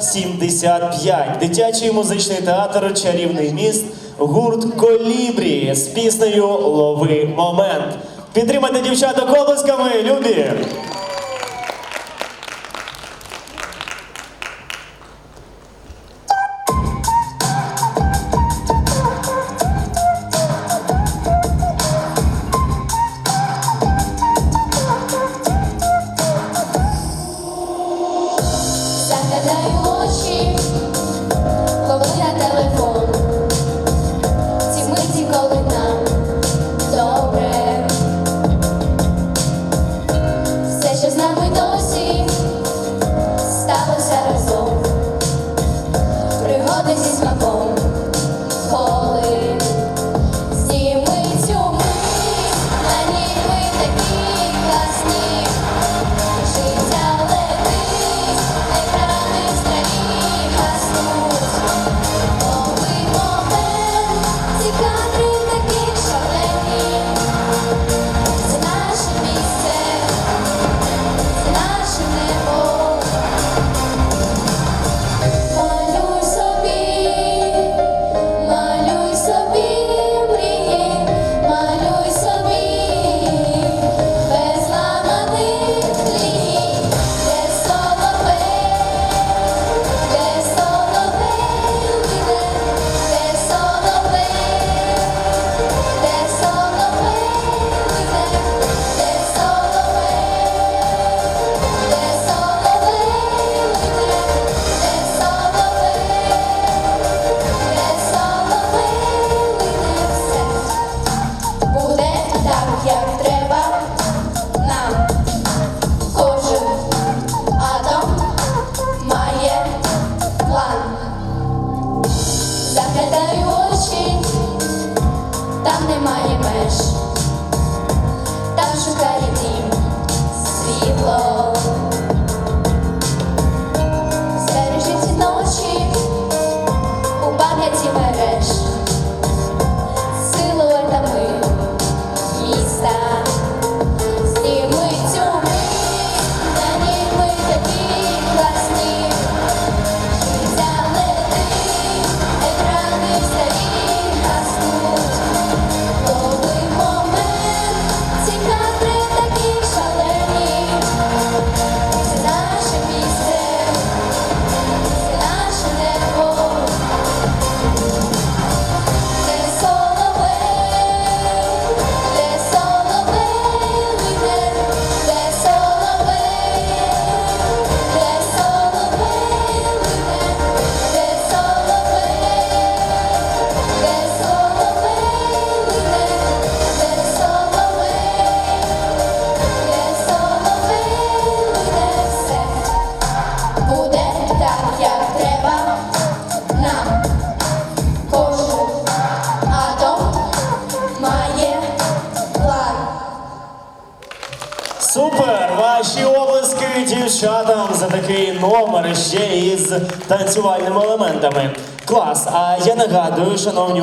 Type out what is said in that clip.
75. Дитячий музичний театр Чарівний міст, гурт Колібрі з піснею Лови момент. Підтримайте дівчаток облисками, любі! This is Супер! Ваші облиски дівчатам за такий номер ще із танцювальними елементами. Клас! А я нагадую, шановні